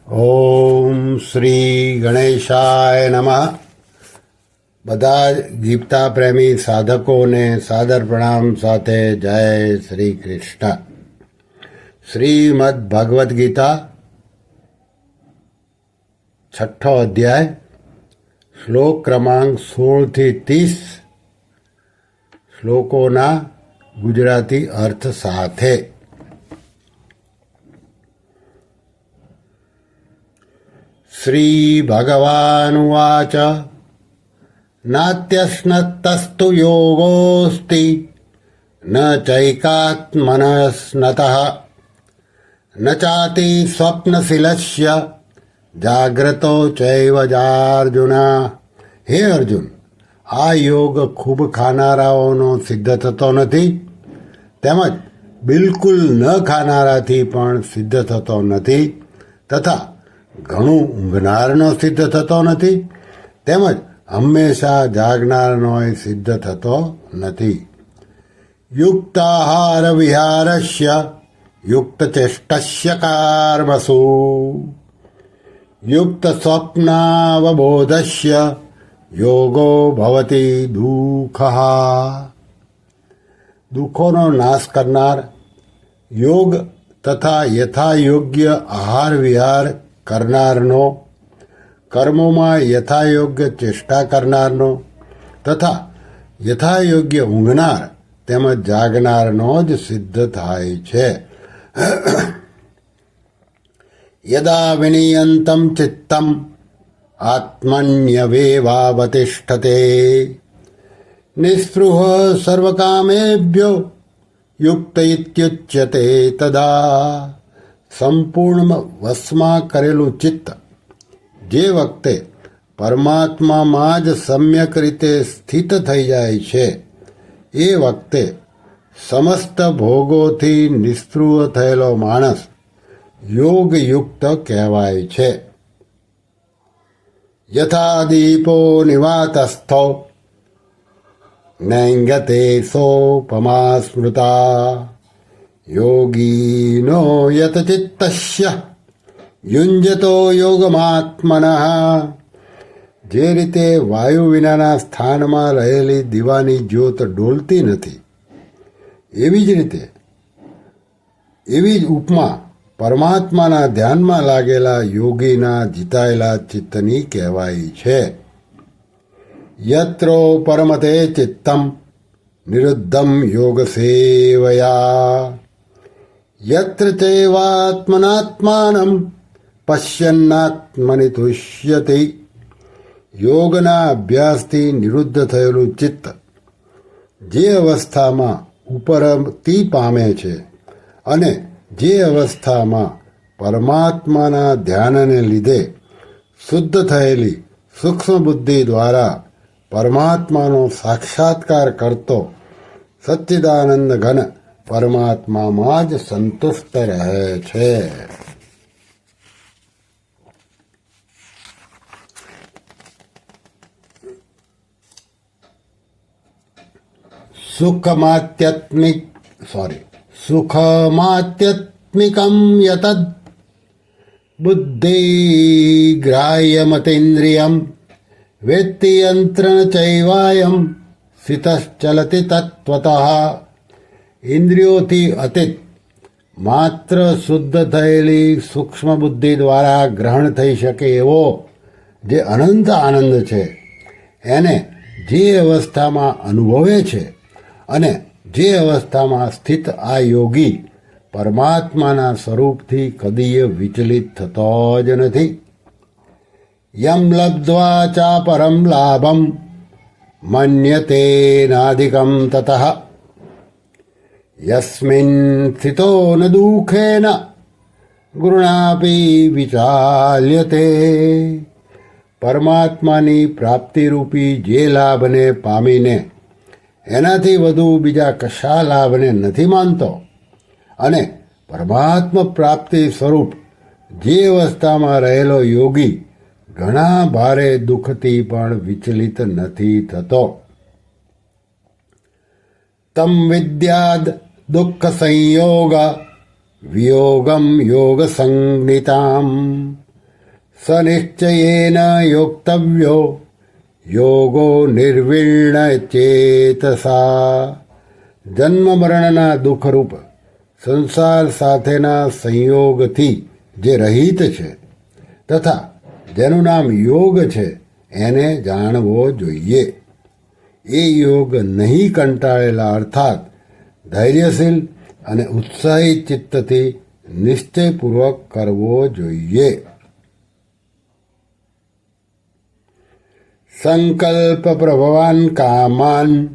ઓમ શ્રી ગણેશાય નમઃ બધા જ ગીતા પ્રેમી સાધકોને સાદર પ્રણામ સાથે જય શ્રી કૃષ્ણ શ્રીમદ ભગવદ્ ગીતા છઠ્ઠો અધ્યાય શ્લોક ક્રમાંક સોળથી ત્રીસ શ્લોકોના ગુજરાતી અર્થ સાથે श्रीभगवानुवाच नात्यश्नत्तस्तु योगोऽस्ति न चैकात्मनस्नतः न चाति स्वप्नशिलस्य જાગ્રતો ચૈવ જાર્જુના હે અર્જુન આ યોગ ખૂબ ખાનારાઓનો સિદ્ધ થતો નથી તેમજ બિલકુલ ન ખાનારાથી પણ સિદ્ધ થતો નથી તથા ઘણું ઊંઘનારનો સિદ્ધ થતો નથી, તેમજ હંમેશા જાગનારનો સિદ્ધ થતો નથી. યુક્તાહાર વિહારસ્ય, યુક્ત ચેષ્ટસ્ય કાર્મસુ. યુક્ત સ્વપ્નાવબોધસ્ય, યોગો ભવતી દુઃખ. દુઃખોનો નાશ કરનાર યોગ તથા યથાયોગ્ય આહાર વિહાર કરનારનો, કર્મોમાં યથાયોગ્ય ચેષ્ટા કરનારનો તથા યથાયોગ્ય ઊંઘનાર તેમજ જાગનારનો જ સિદ્ધ થાય છે. યદા વિનિયંતમ ચિત્તમ આત્મન્યવેવાવતિષ્ઠતે. નિસ્પૃહ સર્વકામેભ્યો યુક્ત ઇત્યુચ્યતે તદા. સંપૂર્ણ વશમાં કરેલું ચિત્ત જે વખતે પરમાત્મામાં જ સમ્યક રીતે સ્થિત થઈ જાય છે, એ વખતે સમસ્ત ભોગોથી નિસ્તૃહ થયેલો માણસ યોગયુક્ત કહેવાય છે. યથા દીપો નિવાતસ્થો નૈંગતે સોપમા સ્મૃતા યોગીનો યત ચિત્તસ્ય યુંજતો યોગમાત્મન જે રીતે વાયુ વિનાના સ્થાનમાં રહેલી દીવાની જ્યોત ડોલતી નથી એવી જ રીતે એવી જ ઉપમા પરમાત્માના ધ્યાનમાં લાગેલા યોગીના જીતાયેલા ચિત્તની કહેવાય છે યત્રો પરમતે ચિત્તમ નિરુદ્ધમ યોગ સેવયા યત્ર ચૈવાત્મનાત્માનમ પશ્યન્નાત્મનિ તુષ્યતિ યોગના અભ્યાસથી નિરુદ્ધ થયેલું ચિત્ત જે અવસ્થામાં ઉપરતી પામે છે અને જે અવસ્થામાં પરમાત્માના ધ્યાનને લીધે શુદ્ધ થયેલી સૂક્ષ્મ બુદ્ધિ દ્વારા પરમાત્માનો સાક્ષાત્કાર કરતો સચ્ચિદાનંદ ઘન પરમાત્મામાં જ સંતુષ્ટ રહે છે. સુખમાત્યત્મિક સોરી સુખમાત્યત્મિકમ યતદ બુદ્ધિગ્રાહ્યમતેન્દ્રિયમ વેત્તિ યંત્રણ ચૈવાયમ સ્થિતશ્ચલતિ તત્વતઃ ઇન્દ્રિયોથી અતીત. માત્ર શુદ્ધ થયેલી સૂક્ષ્મ બુદ્ધિ દ્વારા ગ્રહણ થઈ શકે એવો જે અનંત આનંદ છે, એને જે અવસ્થામાં અનુભવે છે અને જે અવસ્થામાં સ્થિત આ યોગી પરમાત્માના સ્વરૂપથી કદીય વિચલિત થતો જ નથી. યમ લબ્ધ્વા ચા પરમ લાભમ, મન્યતે નાધિકમ તતઃ. યસ્મિન સ્થિતો ન દુઃખેન ગૃણાપી વિચાલ્યતે પરમાત્માની પ્રાપ્તિરૂપી જે લાભને પામીને એનાથી વધુ બીજા કશા લાભને નથી માનતો। અને પરમાત્મા પ્રાપ્તિ સ્વરૂપ જે અવસ્થામાં રહેલો યોગી ઘણા ભારે દુઃખથી પણ વિચલિત નથી થતો। તમ વિદ્યાદ દુઃખ સંયોગ વિયોગમ યોગ સંજ્ઞિતામ સ યોક્તવ્યો યોગો નિર્વિણ ચેતસા જન્મ મરણના દુઃખરૂપ સંસાર સાથેના સંયોગથી જે રહિત છે તથા જેનું નામ યોગ છે એને જાણવો જોઈએ એ યોગ નહીં કંટાળેલા અર્થાત ધૈર્યશીલ અને ઉત્સાહી ચિત્તથી નિશ્ચયપૂર્વક કરવો જોઈએ. સંકલ્પ પ્રભવાન કામાન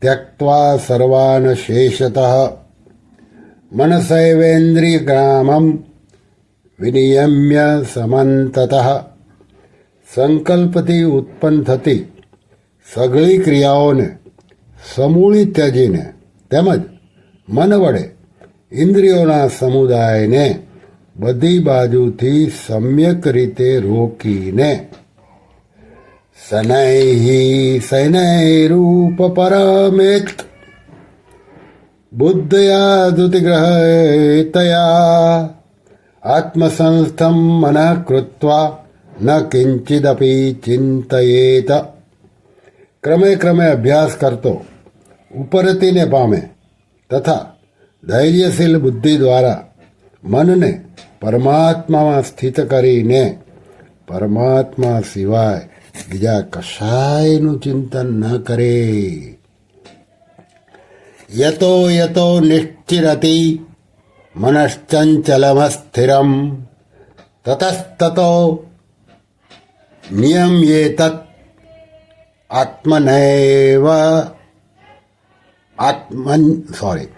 ત્યક્વા સર્વાન શેષત મનસૈવેન્દ્રિયગ્રામમ વિનિયમ્ય સમંતત. સંકલ્પથી ઉત્પન્ન થતી સઘળી ક્રિયાઓને સમૂળી ત્યજીને તેમજ મન વડે ઇન્દ્રિયોના સમુદાયને બધી બાજુથી સમ્યક રીતે રોકીને શનૈ શનૈરૂપ પરમેત બુદ્ધયા ધૃતિગ્રહતયા આત્મસંસ્થમ મનઃ કૃત્વા ન કિંચિદપી ચિંતયેત ક્રમે ક્રમે અભ્યાસ કરતો ઉપરતીને પામે, તથા ધૈર્યશીલ બુદ્ધિ દ્વારા મનને પરમાત્મામાં સ્થિત કરીને પરમાત્મા સિવાય બીજા કશાયનું ચિંતન ન કરે. યતો યતો નિશ્ચિરતિ મનશ્ચંચલમસ્થિરમ, તતસ્તતો નિયમ્યેતત આત્મનૈવ આત્મન સોરી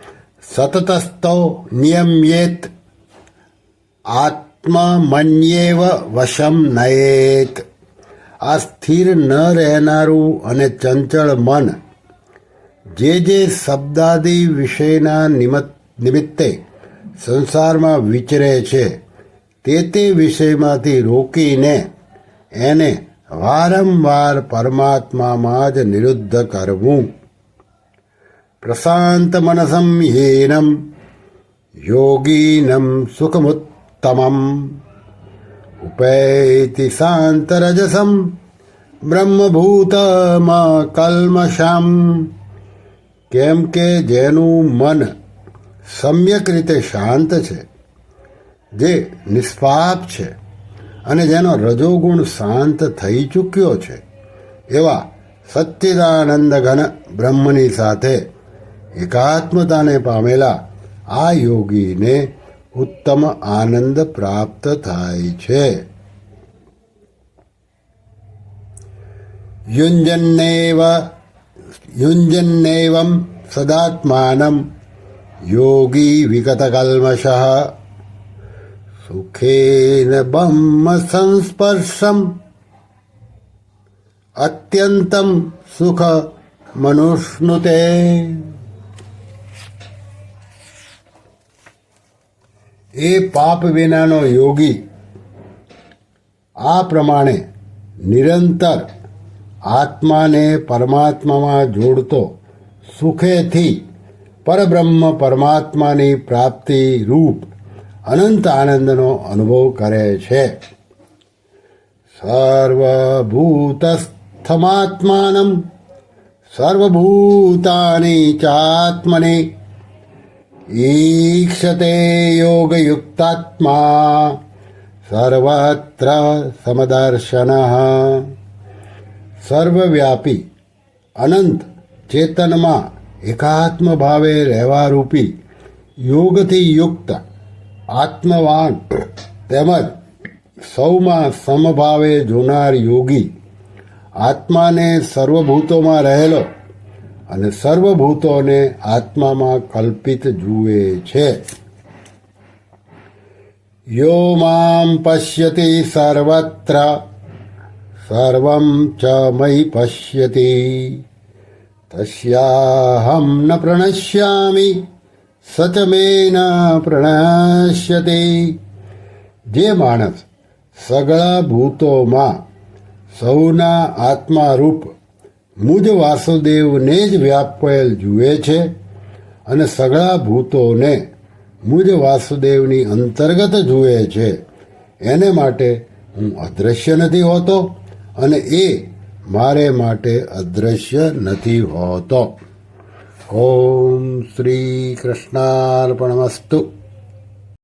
સતતસ્તો નિયમ્યેત આત્મમન્યેવ વશમ નયેત આ સ્થિર ન રહેનારું અને ચંચળ મન જે જે શબ્દાદિ વિષયના નિમિત્તે સંસારમાં વિચરે છે તે તે વિષયમાંથી રોકીને એને વારંવાર પરમાત્મામાં જ નિરુદ્ધ કરવું પ્રશાંત મનસમ યેનમ યોગીનમ સુખમુત્તમમ ઉપૈતિ શાંતરજસમ બ્રહ્મભૂતમાં કલ્મશામ કેમ કે જેનું મન સમ્યક રીતે શાંત છે જે નિષ્પાપ છે અને જેનો રજોગુણ શાંત થઈ ચૂક્યો છે, એવા સચ્ચિદાનંદ ઘન બ્રહ્મની સાથે એકાત્મતાને પામેલા આ યોગીને ઉત્તમ આનંદ પ્રાપ્ત થાય છે યુંજન્નેવ યુંજન્નેવમ સદાત્માનમ યોગી વિગતકલ્મશ સુખેન બ્રહ્મ સંસ્પર્શમ અત્યંતમ સુખ મનુષ્ણુતે એ પાપ વિનાનો યોગી. આ પ્રમાણે નિરંતર આત્માને પરમાત્મામાં જોડતો સુખેથી પરબ્રહ્મ પરમાત્માની પ્રાપ્તિ રૂપ અનંત આનંદનો અનુભવ કરે છે. સર્વભૂતસ્થમાત્માનમ, સર્વભૂતાની ચાત્મને ઈક્ષતે યોગયુક્તાત્મા સર્વત્ર સમદર્શન સર્વવ્યાપી અનંત ચેતનમાં એકાત્મ ભાવે રહેવારૂપી યોગથી યુક્ત આત્મવાન તેમજ સૌમાં સમભાવે જોનાર યોગી, આત્માને સર્વભૂતોમાં રહેલો અને સર્વભૂતોને આત્મામાં કલ્પિત જુએ છે. યો મામ પશ્યતિ સર્વત્ર, સર્વમ ચ મયી પશ્યતિ, તસ્યાહમ ન પ્રણશ્યામિ, સચ મે ન પ્રણશ્યતિ. જે માણસ સગળા ભૂતોમાં સૌના આત્મારૂપ મુજ વાસુદેવને જ વ્યાપેલ જુએ છે અને સગળા ભૂતોને મુજ વાસુદેવની અંતર્ગત જુએ છે. એને માટે હું અદૃશ્ય નથી હોતો અને એ મારે માટે અદૃશ્ય નથી હોતો. ઓમ શ્રી કૃષ્ણાર્પણમસ્તુ.